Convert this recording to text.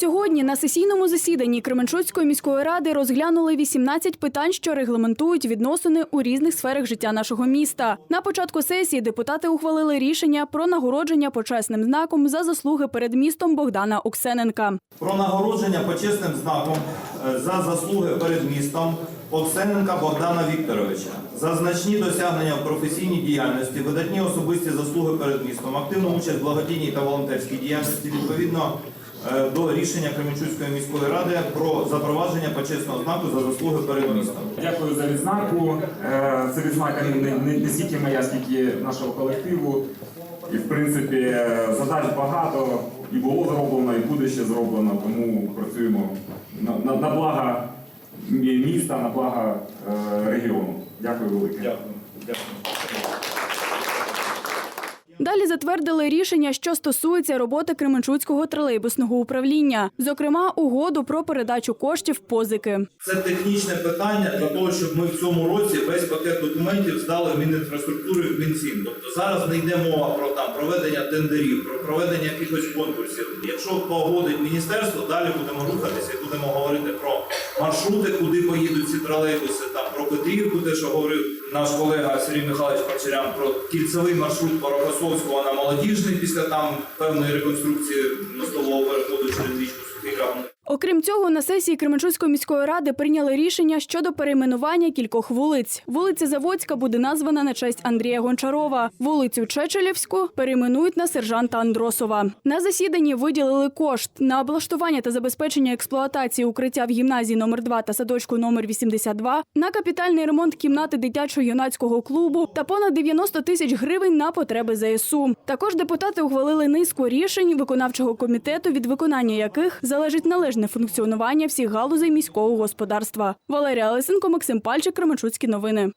Сьогодні на сесійному засіданні Кременчуцької міської ради розглянули 18 питань, що регламентують відносини у різних сферах життя нашого міста. На початку сесії депутати ухвалили рішення про нагородження почесним знаком за заслуги перед містом Богдана Оксененка. Про нагородження почесним знаком е, за заслуги перед містом Оксененка Богдана Вікторовича за значні досягнення в професійній діяльності, видатні особисті заслуги перед містом, активну участь в благодійній та волонтерській діяльності відповідно до рішення Кременчуцької міської ради про запровадження почесного знаку за заслуги перед містом. Дякую за відзнаку. Е, Це відзнака не, не, не стільки моя, скільки нашого колективу. І в принципі е, задач багато і було зроблено, і буде ще зроблено. Тому працюємо на, на, на благо міста, на благо е, регіону. Дякую велике. Дякую. Дякую. Далі затвердили рішення, що стосується роботи Кременчуцького тролейбусного управління, зокрема угоду про передачу коштів позики. Це технічне питання для того, щоб ми в цьому році весь пакет документів здали в Мінінфраструктури в Мінсін. Тобто зараз не йде мова про там проведення тендерів, про проведення якихось конкурсів. Якщо погодить міністерство, далі будемо рухатися і будемо говорити про маршрути, куди поїдуть ці тролейбуси. Там про Петрівку, те, що говорив наш колега Сергій Михайлович Парчарян, про кільцевий маршрут по Рокосовського на молодіжний після там певної реконструкції мостового переходу через річку Сухий Граб. Окрім цього, на сесії Кременчуцької міської ради прийняли рішення щодо перейменування кількох вулиць. Вулиця Заводська буде названа на честь Андрія Гончарова. Вулицю Чечелівську перейменують на сержанта Андросова. На засіданні виділили кошт на облаштування та забезпечення експлуатації укриття в гімназії номер 2 та садочку номер 82, на капітальний ремонт кімнати дитячо-юнацького клубу та понад 90 тисяч гривень на потреби ЗСУ. Також депутати ухвалили низку рішень виконавчого комітету, від виконання яких залежить належне функціонування всіх галузей міського господарства. Валерія Лисенко, Максим Пальчик, Кременчуцькі новини.